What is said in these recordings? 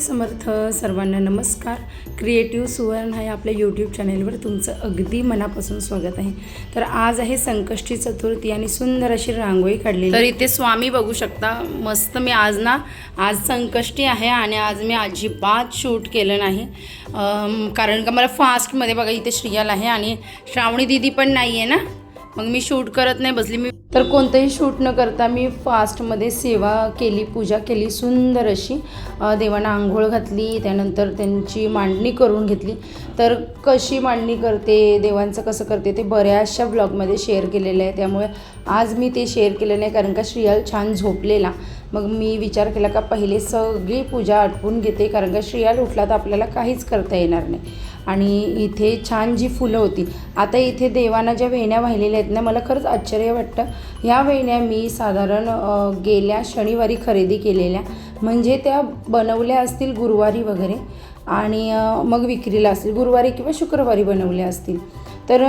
स्वामी समर्थ सर्वांना नमस्कार. क्रिएटिव्ह सुवर्ण आहे आपल्या यूट्यूब चॅनेलवर तुमचं अगदी मनापासून स्वागत आहे. तर आज आहे संकष्टी चतुर्थी आणि सुंदर अशी रांगोळी काढली तर इथे स्वामी बघू शकता मस्त मी आज ना आज संकष्टी आहे आणि आज मी अजिबात शूट केलं नाही. कारण का मला फास्टमध्ये बघा इथे श्रियाल आहे आणि श्रावणी दिदी पण नाही आहे ना? मग मी शूट करत नाही बसली. मी तर कोणतंही शूट न करता मी फास्टमध्ये सेवा केली पूजा केली सुंदर अशी. देवांना आंघोळ घातली त्यानंतर त्यांची मांडणी करून घेतली. तर कशी मांडणी करते देवांचं कसं करते ते बऱ्याचशा ब्लॉगमध्ये शेअर केलेलं आहे. त्यामुळे आज मी ते शेअर केलं नाही कारण का श्रियाल छान झोपलेला. मग मी विचार केला का पहिले सगळी पूजा आटवून घेते कारण का श्रियाल उठला तर आपल्याला काहीच करता येणार नाही. आणि इथे छान जी फुलं होती. आता इथे देवांना ज्या वेण्या वाहिलेल्या आहेत ना मला खरंच आश्चर्य वाटतं. ह्या वेण्या मी साधारण गेल्या शनिवारी खरेदी केलेल्या. म्हणजे त्या बनवल्या असतील गुरुवारी वगैरे. आणि मग विक्रीला असतील. गुरुवारी किंवा शुक्रवारी बनवल्या असतील. तर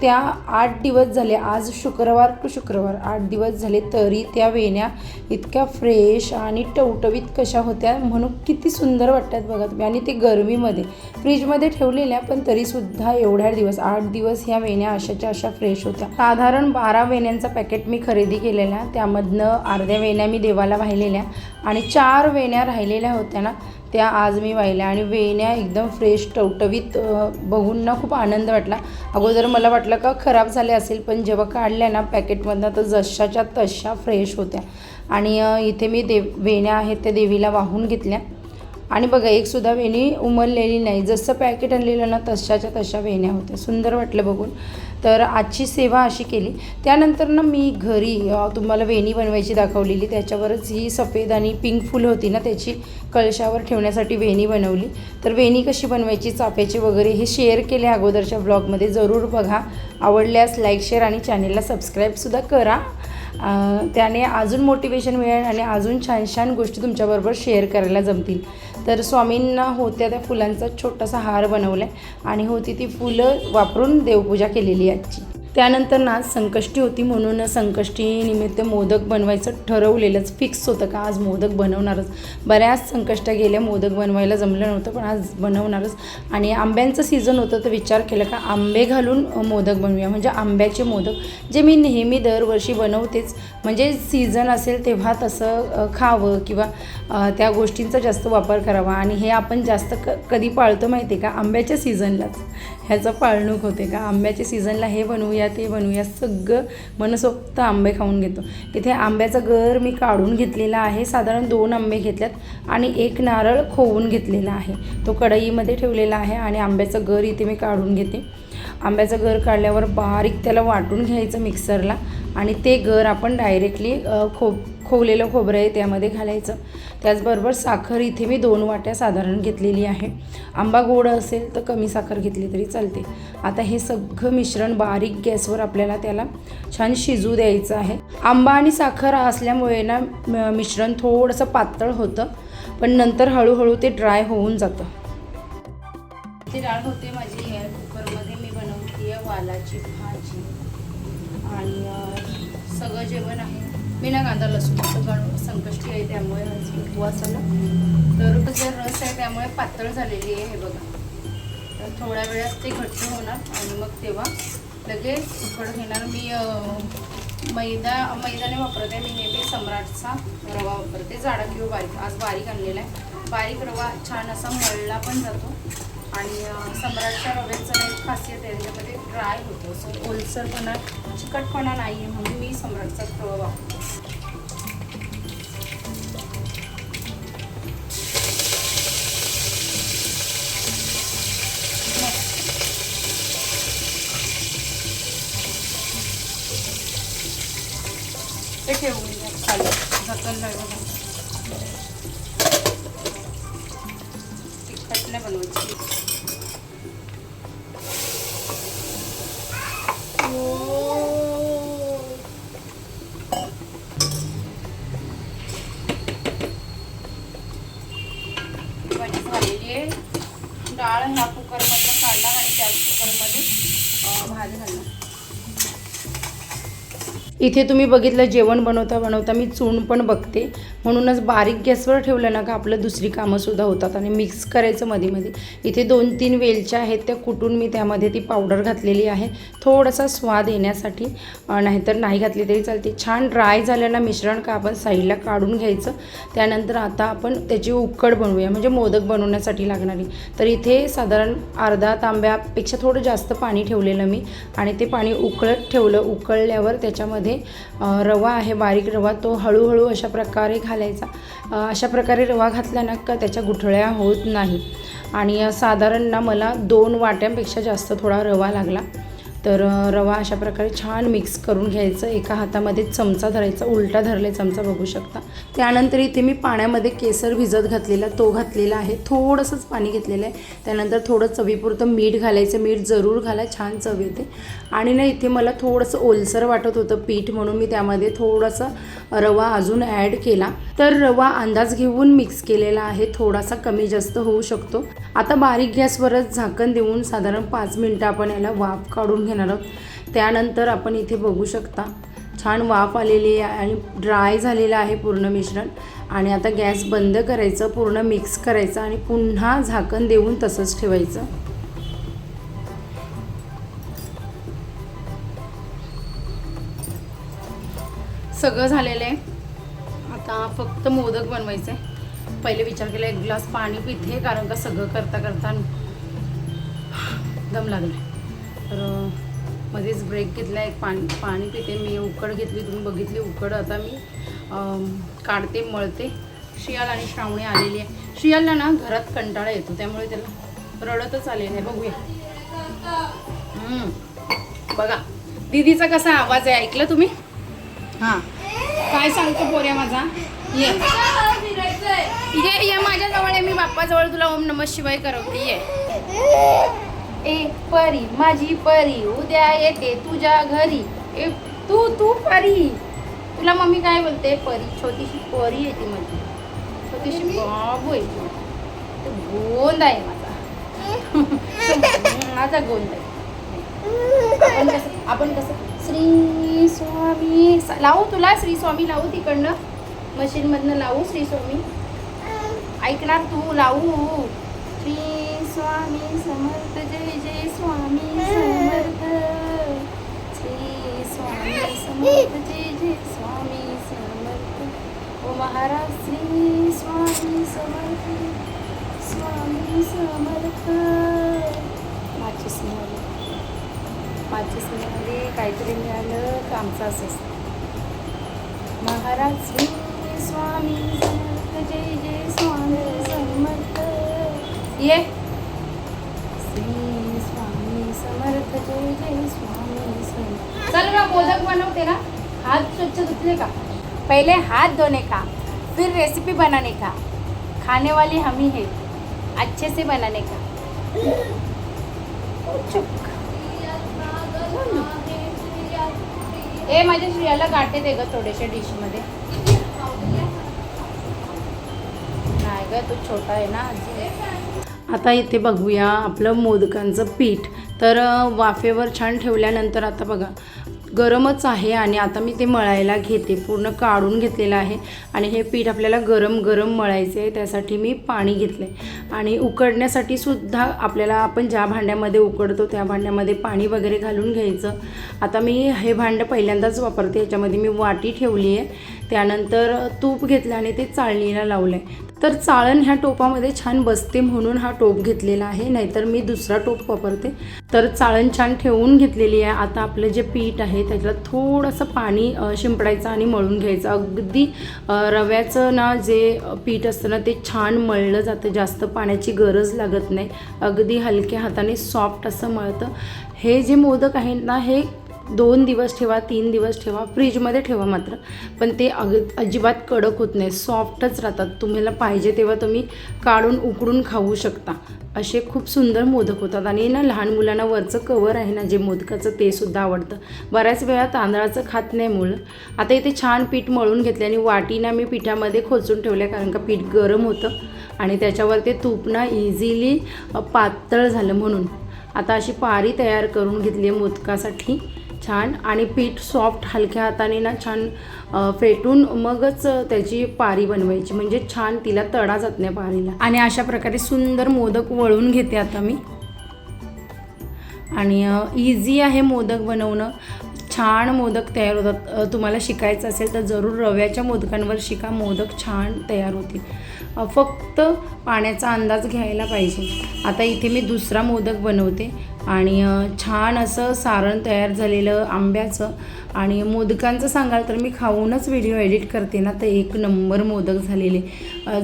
त्या आठ दिवस झाले. आज शुक्रवार टू शुक्रवार आठ दिवस झाले तरी त्या वेण्या इतक्या फ्रेश आणि टवटवीत कशा होत्या म्हणून किती सुंदर वाटतात बघा तुम्ही. आणि ते गरमीमध्ये फ्रीजमध्ये ठेवलेल्या पण तरीसुद्धा एवढ्या दिवस आठ दिवस ह्या वेण्या अशाच्या अशा फ्रेश होत्या. साधारण बारा वेण्यांचा पॅकेट मी खरेदी केलेला. त्यामधनं अर्ध्या वेण्या मी देवाला वाहिलेल्या आणि चार वेण्या राहिलेल्या होत्या ना. त्या आज मी वाहिल्या आणि वेण्या एकदम फ्रेश टवटवीत बघून ना खूप आनंद वाटला. अगोदर मला वाटलं का खराब झाले असेल पण जेव्हा काढल्या ना पॅकेटमधनं तर जशाच्या तशा फ्रेश होत्या. आणि इथे मी देव वेण्या आहेत त्या देवीला वाहून घेतल्या. आणि बघा एकसुद्धा वेणी उमललेली नाही. जसं पॅकेट आणलेलं ना तशाच्या तशा वेण्या होत्या. सुंदर वाटलं बघून. तर आजची सेवा अशी केली. त्यानंतर ना मी घरी तुम्हाला वेणी बनवायची दाखवलेली. त्याच्यावरच ही सफेद आणि पिंक फुल होती ना त्याची कळशावर ठेवण्यासाठी वेणी बनवली. तर वेणी कशी बनवायची चाफ्याची वगैरे हे शेअर केले अगोदरच्या ब्लॉगमध्ये जरूर बघा. आवडल्यास लाईक शेअर आणि चॅनेलला सबस्क्राईबसुद्धा करा. त्याने अजून मोटिवेशन मिळेल आणि अजून छान छान गोष्टी तुमच्याबरोबर शेअर करायला जमतील. तर स्वामींना होत्या त्या फुलांचा छोटासा हार बनवला आहे आणि होती ती फुलं वापरून देवपूजा केलेली आजची. त्यानंतर ना संकष्टी होती म्हणून संकष्टी निमित्त मोदक बनवायचं ठरवलेलंच फिक्स होतं का? आज मोदक बनवणारच. बऱ्याच संकष्ट गेल्या मोदक बनवायला जमलं नव्हतं पण आज बनवणारच. आणि आंब्यांचं सीझन होतं तर विचार केला का आंबे घालून मोदक बनवूया. म्हणजे आंब्याचे मोदक जे मी नेहमी दरवर्षी बनवतेच. म्हणजे सीझन असेल तेव्हा तसं खावं किंवा त्या गोष्टींचा जास्त वापर करावा. आणि हे आपण जास्त क कधी पाळतो माहिती आहे का? आंब्याच्या सीझनलाच ह्याचं पाळणूक होते का? आंब्याच्या सीझनला हे बनवूया ते बनवूया. सगळं मनसोक्त आंबे खाऊन घेतो. तिथे आंब्याचा गर मी काढून घेतलेला आहे. साधारण दोन आंबे घेतल्यात आणि एक नारळ खोवून घेतलेला आहे. तो कढईमध्ये ठेवलेला आहे आणि आंब्याचं गर इथे मी काढून घेते. आंब्याचं गर काढल्यावर बारीक त्याला वाटून घ्यायचं मिक्सरला. आणि ते गर आपण डायरेक्टली खो खोवलेलं खोबरं आहे त्यामध्ये घालायचं. त्याचबरोबर साखर इथे मी दोन वाट्या साधारण घेतलेली आहे. आंबा गोड असेल तर कमी साखर घेतली तरी चालते. आता हे सगळं मिश्रण बारीक गॅसवर आपल्याला त्याला छान शिजू द्यायचं आहे. आंबा आणि साखर असल्यामुळे ना मिश्रण थोडंसं पातळ होतं पण नंतर हळूहळू ते ड्राय होऊन जातं. ती डाळ होते माझी एअर कुकरमध्ये मी बनवते वालाची भाजी. आणि सगळं जेवण आहे. मी ना कांदा लसूणचं गण संकष्टी आहे त्यामुळे उपवासाला तर जे रस आहे त्यामुळे पातळ झालेली आहे हे बघा. तर थोड्या वेळात ते घट्ट होणार आणि मग तेव्हा लगेच उकड घेणार. मी मैदा मैदाने वापरते मी नेहमी सम्राटचा रवा वापरते. जाडा किंवा बारीक. आज बारीक आणलेला आहे. बारीक रवा छान असा मळला पण जातो. आणि सम्राटच्या रव्याचं एक खासियत आहे त्याच्यामध्ये ड्राय होतो. सो ओलसरपणा चिकटपणा नाही आहे म्हणून मी सम्राटचा रवा वापरतो. ते ठेवून द्या खाली झाकण लावून तिखट नाही बनवायची भाजी झालेली आहे डाळ ह्या कुकरमधनं काढणार आणि त्याच कुकरमध्ये घालणार इथे तुम्ही बघितलं जेवण बनवता बनवता मी चूण पण बघते. म्हणूनच बारीक गॅसवर ठेवलं ना का आपलं दुसरी कामंसुद्धा होतात आणि मिक्स करायचं मध्ये मध्ये इथे दोन तीन वेलच्या आहेत त्या कुटून मी त्यामध्ये ती पावडर घातलेली आहे. थोडासा स्वाद येण्यासाठी नाहीतर नाही घातली तरी चालते. छान ड्राय झालं ना मिश्रण का आपण साईडला काढून घ्यायचं. त्यानंतर आता आपण त्याची उकड बनवूया म्हणजे मोदक बनवण्यासाठी लागणारी. तर इथे साधारण अर्धा तांब्यापेक्षा थोडं जास्त पाणी ठेवलेलं मी आणि ते पाणी उकळत ठेवलं. उकळल्यावर त्याच्यामध्ये रवा आहे बारीक रवा. तो हळूहळू अशा प्रकारे घालायचा. अशा प्रकारे रवा घातल्यानं का त्याच्या गुठळ्या होत नाही. आणि साधारण ना मला दोन वाट्यांपेक्षा जास्त थोडा रवा लागला. तर रवा अशा प्रकारे छान मिक्स करून घ्यायचं. एका हातामध्ये चमचा धरायचा उलटा धरले चमचा बघू शकता. त्यानंतर इथे मी पाण्यामध्ये केसर भिजत घातलेला तो घातलेला आहे. थोडंसंच पाणी घेतलेलं आहे. त्यानंतर थोडं चवीपुरतं मीठ घालायचं. मीठ जरूर घाला छान चव येते. आणि ना इथे मला थोडंसं ओलसर वाटत होतं पीठ म्हणून मी त्यामध्ये थोडंसं रवा अजून ॲड केला. तर रवा अंदाज घेऊन मिक्स केलेला आहे. थोडासा कमी जास्त होऊ शकतो. आता बारीक गॅसवरच झाकण देऊन साधारण पाच मिनटं आपण याला वाफ काढून घेणार आहोत. त्यानंतर आपण इथे बघू शकता छान वाफ आलेली आहे आणि ड्राय झालेलं आहे पूर्ण मिश्रण. आणि आता गॅस बंद करायचं पूर्ण मिक्स करायचं आणि पुन्हा झाकण देऊन तसंच ठेवायचं. सगळं झालेलं आहे. आता फक्त मोदक बनवायचे. आहे पहिले विचार केला एक ग्लास पाणी पिते कारण का सगळं करता करता दम लागला तर मध्येच ब्रेक घेतला एक पाणी पाणी पिते मी उकड घेतली तुम्ही बघितली उकड. आता मी काढते मळते. शियाल आणि श्रावणी आलेली आहे. शियालला ना घरात कंटाळा येतो त्यामुळे त्याला रडतच आले नाही बघूया. बघा. दीदीचा कसा आवाज आहे ऐकलं तुम्ही? हां. काय सांगतो पोऱ्या माझा? ये. ये ये आहे मी बाप्पाजवळ तुला ओम नम शिवाय करवते. ये. ए परी माझी परी उद्या येते तुझ्या घरी. ए तू तू परी. तुला मम्मी काय बोलते? परी छोटीशी परी आहे ती माझी. छोटीशी बाबू आहे ती. गोंद आहे माझा. माझा गोंद आहे. आपण कसं आपण कसं? श्री स्वामी लावू तुला? श्री स्वामी लावू तिकडनं? मशीनमधनं लावू श्री स्वामी? ऐकणार तू? लावू. श्री स्वामी समर्थ जय जय स्वामी समर्थ। श्री स्वामी समर्थ जय जय स्वामी समर्थ। ओ महाराज श्री स्वामी समर्थ स्वामी समर्थ। माचीस मिळाली माचीस मिळाली काहीतरी मिळालं तर आमचं असं महाराज श्री स्वामी समर्थ जय जय स्वामी समर्थ. ये. समर्थ जय जय स्वामी समर्थ चल ना मोदक बनवते ना हाथ स्वच्छ धुतले का? पहले हाथ धोने का? फिर रेसिपी बनाने का? खाने वाली हम ही. है अच्छे से बनाने का ए माझ्या श्रियाला गाठे दे ग डिश डिशमध्ये. नाही ग तू छोटा आहे ना आता इथे बघूया आपलं मोदकांचं पीठ. तर वाफेवर छान ठेवल्यानंतर आता बघा गरमच आहे आणि आता मी ते मळायला घेते. पूर्ण काढून घेतलेलं आहे आणि हे पीठ आपल्याला गरम गरम मळायचे आहे त्यासाठी मी पाणी घेतलं आहे आणि उकडण्यासाठी सुद्धा आपल्याला आपण ज्या भांड्यामध्ये उकडतो त्या भांड्यामध्ये पाणी वगैरे घालून घ्यायचं. आता मी हे भांडं पहिल्यांदाच वापरते याच्यामध्ये मी वाटी ठेवली आहे त्यानंतर तूप घेतलं आणि ते चाळणीला लावलं आहे तर चाळण ह्या टोपामध्ये छान बसते म्हणून हा टोप घेतलेला आहे नाहीतर मी दुसरा टोप वापरते. तर चाळण छान ठेवून घेतलेली आहे. आता आपलं जे पीठ आहे त्याच्यात थोडंसं पाणी शिंपडायचं आणि मळून घ्यायचं. अगदी रव्याचं ना जे पीठ असतं ना ते छान मळलं जातं. जास्त पाण्याची गरज लागत नाही. अगदी हलक्या हाताने सॉफ्ट असं मळतं. हे जे मोदक आहेत ना हे दोन दिवस ठेवा तीन दिवस ठेवा फ्रीजमध्ये ठेवा मात्र. पण ते अग अजिबात कडक होत नाही सॉफ्टच राहतात. तुम्हाला पाहिजे तेव्हा तुम्ही काढून उकडून खाऊ शकता. असे खूप सुंदर मोदक होतात. आणि ना लहान मुलांना वरचं कवर आहे ना जे मोदकाचं ते सुद्धा आवडतं. बऱ्याच वेळा तांदळाचं खात नाही मुलं. आता इथे छान पीठ मळून घेतले आणि वाटीना मी पिठामध्ये खोचून ठेवले कारण का पीठ गरम होतं. आणि त्याच्यावर ते तूप ना इझिली पातळ झालं म्हणून. आता अशी पारी तयार करून घेतली आहे मोदकासाठी. छान आणि पीठ सॉफ्ट हलक्या हाताने ना छान फेटून मगच त्याची पारी बनवायची. म्हणजे छान तिला तडा जात नाही पारीला. आणि अशा प्रकारे सुंदर मोदक वळून घेते आता मी. आणि इझी आहे मोदक बनवणं. छान मोदक तयार होतात. तुम्हाला शिकायचं असेल तर जरूर रव्याच्या मोदकांवर शिका. मोदक छान तयार होतील. फक्त पाण्याचा अंदाज घ्यायला पाहिजे. आता इथे मी दुसरा मोदक बनवते आणि छान असं सारण तयार झालेलं आंब्याचं आणि मोदकांचं सांगाल तर मी खाऊनच व्हिडिओ एडिट करते ना तर एक नंबर मोदक झालेले.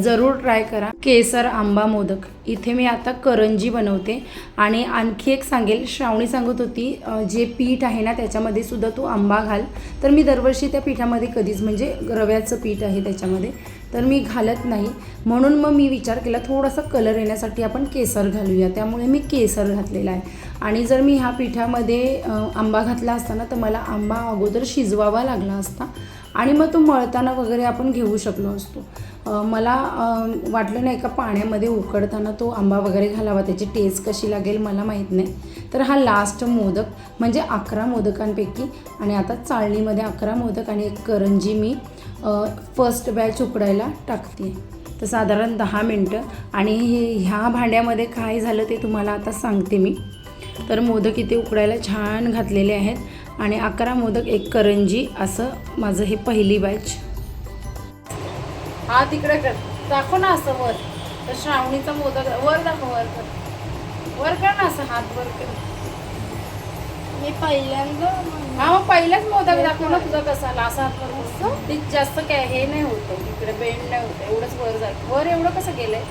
जरूर ट्राय करा. केसर आंबा मोदक. इथे मी आता करंजी बनवते आणि आणखी एक सांगेल. श्रावणी सांगत होती जे पीठ आहे ना त्याच्यामध्ये सुद्धा तू आंबा घाल. तर मी दरवर्षी त्या पिठामध्ये कधीच म्हणजे रव्याचं पीठ आहे त्याच्यामध्ये तर मी घालत नाही. म्हणून मग मी विचार केला थोडासा कलर येण्यासाठी आपण केसर घालूया. त्यामुळे मी केसर घातलेला आहे. आणि जर मी ह्या पिठामध्ये आंबा घातला असता ना तर मला आंबा अगोदर शिजवावा लागला असता. आणि मग तो मळताना वगैरे आपण घेऊ शकलो असतो. मला वाटलं नाही का पाण्यामध्ये उकडताना तो आंबा वगैरे घालावा त्याची टेस्ट कशी लागेल मला माहीत नाही. तर हा लास्ट मोदक म्हणजे अकरा मोदकांपैकी आणि आता चाळणीमध्ये अकरा मोदक आणि एक करंजी मी फर्स्ट बॅच उकडायला टाकते. तर साधारण दहा मिनटं. आणि हे- ह्या भांड्यामध्ये काय झालं ते तुम्हाला आता सांगते मी. तर मोदक इथे उकडायला छान घातलेले आहेत. आणि अकरा मोदक एक करंजी असं माझं हे पहिली बॅच हा तिकडे कर. दाखव ना असं वर. तर श्रावणीचा मोदक वर दाखव वर कर. वर कर ना असं हात वर कर. मी पहिल्यांदा हा मग पहिलाच मोदक दाखव ना तुझा कसा आला असा हात वर कर. ते जास्त काय हे नाही होतं इकडे बेंड नाही होतं एवढंच वर जात. वर एवढं कसं गेलंय?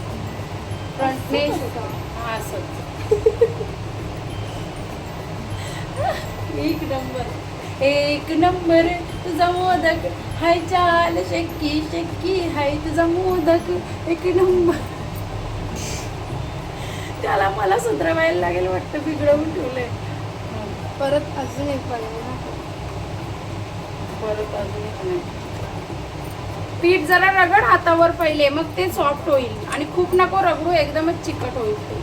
फ्रंटने हा असं एक नंबर. एक नंबर तुझा मोदक. हाय चाल शक्की शक्की. हाय तुझा मोदक. एक नंबर. त्याला मला सुधरवायला लागेल वाटतं बिघडवून ठेवलंय. परत अजून एक परत अजून एक नाही. पीठ जरा रगड हातावर पहिले मग ते सॉफ्ट होईल. आणि खूप नको रगडू एकदमच चिकट होईल ते.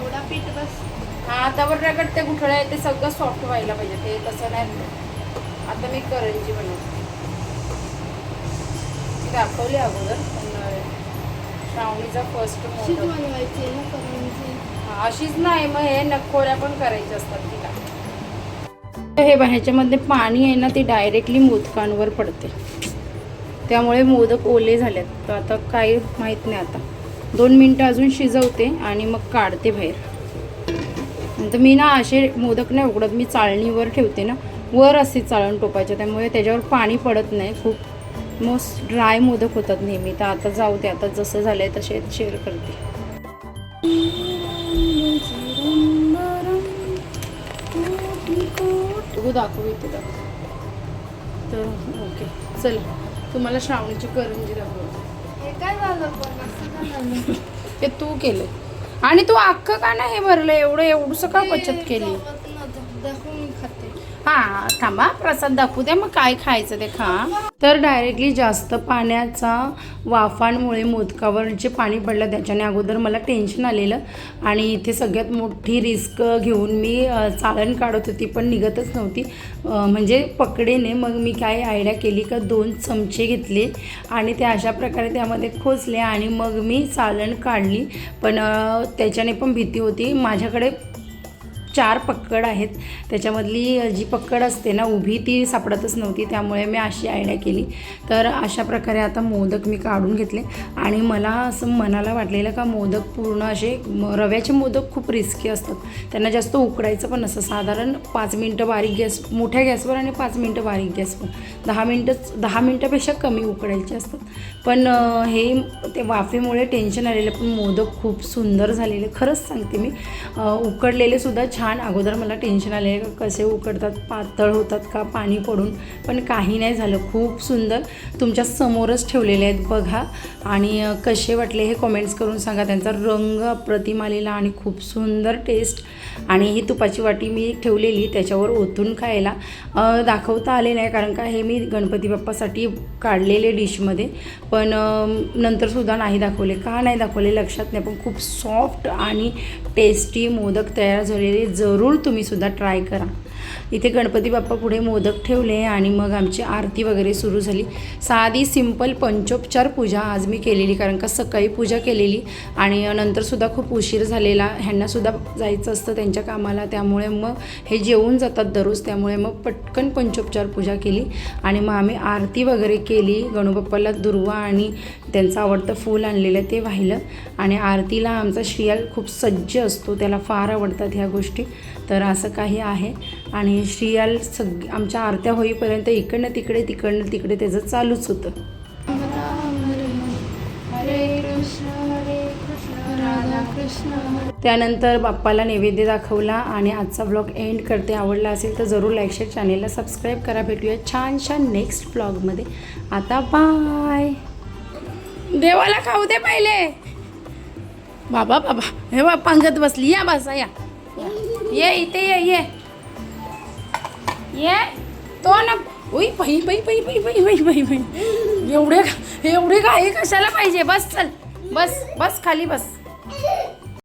थोडा पीठ बस. हा हातावर रगड ते गुठळ्या आहे ते सगळं सॉफ्ट व्हायला पाहिजे. ते तसं नाही. आता मी करंजी बनवते. दाखवली अगोदर पण श्रावणीचा फर्स्ट बनवायची आहे ना करंजी. अशीच नाही मग हे नखोऱ्या पण करायच्या असतात तिला. हे ह्याच्यामध्ये पाणी आहे ना ते डायरेक्टली मोदकांवर पडते. त्यामुळे मोदक ओले झालेत. तर आता काही माहीत नाही आता. दोन मिनटं अजून शिजवते आणि मग काढते बाहेर. नंतर मी ना असे मोदक नाही उघडत मी चाळणीवर ठेवते ना. वर असते चाळण टोपायचे त्यामुळे त्याच्यावर पाणी पडत नाही. खूप मस्त ड्राय मोदक होतात नेहमी. तर आता जाऊ दे आता जसं झालं आहे तसे शेअर करते. तू दाखव इथे दाखव. तर ओके. चल तुम्हाला श्रावणीची करंजी दाखव. हे काय झालं पण? असं काय झालं? ते तू केलं आणि तू अख्खं का नाही हे भरलं? एवढं एवढंसं का बचत केली जमत नव्हतं. दाखव मी खाते हा थांबा प्रसाद दाखवू द्या मग काय खायचं ते खा. तर डायरेक्टली जास्त पाण्याचा वाफांमुळे मोदकावर जे पाणी पडलं त्याच्याने अगोदर मला टेन्शन आलेलं. आणि इथे सगळ्यात मोठी रिस्क घेऊन मी अ, चाळण काढत होती पण निघतच नव्हती. म्हणजे पकडेने मग मी काय आयडिया केली का दोन चमचे घेतले. आणि ते अशा प्रकारे त्यामध्ये खोचले आणि मग मी चाळण काढली. पण त्याच्याने पण भीती होती. माझ्याकडे चार पक्कड आहेत. त्याच्यामधली जी पक्कड असते ना उभी ती सापडतच नव्हती. त्यामुळे मी अशी आयडिया केली. तर अशा प्रकारे आता मोदक मी काढून घेतले. आणि मला असं मनाला वाटलेलं का मोदक पूर्ण असे रव्याचे मोदक खूप रिस्की असतात. त्यांना जास्त उकडायचं पण असं साधारण पाच मिनटं बारीक गॅस मोठ्या गॅसवर आणि पाच मिनटं बारीक गॅसवर. दहा मिनटंच दहा मिनटापेक्षा कमी उकडायचे असतात. पण हे ते वाफेमुळे टेन्शन आलेलं पण मोदक खूप सुंदर झालेले. खरंच सांगते मी उकडलेले सुद्धा छान. अगोदर मला टेन्शन आले का कसे उकडतात पातळ होतात का पाणी पडून. पण काही नाही झालं. खूप सुंदर. तुमच्या समोरच ठेवलेले आहेत बघा. आणि कसे वाटले हे कमेंट्स करून सांगा. त्यांचा रंग अप्रतिम आलेला आणि खूप सुंदर टेस्ट आणि ही तुपाची वाटी मी ठेवलेली त्याच्यावर ओतून खायला. दाखवता आले नाही कारण का हे मी गणपती बाप्पासाठी काढलेले डिशमध्ये पण पण नंतरसुद्धा नाही दाखवले. का नाही दाखवले? लक्षात नाही. पण खूप सॉफ्ट आणि टेस्टी मोदक तयार झालेले. जरूर तुम्हीसुद्धा ट्राय करा. इथे गणपती बाप्पा पुढे मोदक ठेवले आणि मग आमची आरती वगैरे सुरू झाली. साधी सिंपल पंचोपचार पूजा आज मी केलेली कारण का सकाळी पूजा केलेली आणि नंतरसुद्धा खूप उशीर झालेला. ह्यांनासुद्धा जायचं असतं त्यांच्या कामाला त्यामुळे मग हे जेवून जातात दररोज त्यामुळे मग पटकन पंचोपचार पूजा केली. आणि मग आम्ही आरती वगैरे केली गणूबाप्पाला दुर्वा आणि त्यांचं आवडतं फूल आणलेलं ते वाहिलं. आणि आरतीला आमचा श्रियाल खूप सज्ज असतो त्याला फार आवडतात ह्या गोष्टी. तर असं काही आहे. आणि श्रियाल सग आमच्या आरत्या होईपर्यंत इकडनं तिकडे तिकडनं तिकडे त्याचं चालूच होतं. त्यानंतर बाप्पाला नैवेद्य दाखवला आणि आजचा ब्लॉग एंड करते. आवडला असेल तर जरूर लाईक शेअर चॅनेलला सबस्क्राईब करा. भेटूया छान छान नेक्स्ट ब्लॉगमध्ये आता बाय देवाला खाऊ दे पहिले. बाबा बाबा. हे बा पंगत बसली. या बसा या. ये इथे ये ये. ये तो ना. उई बाई बाई बाई बाई बाई बाई बाई बाई एवढे एवढे काय कशाला पाहिजे? बस चल. बस बस खाली बस.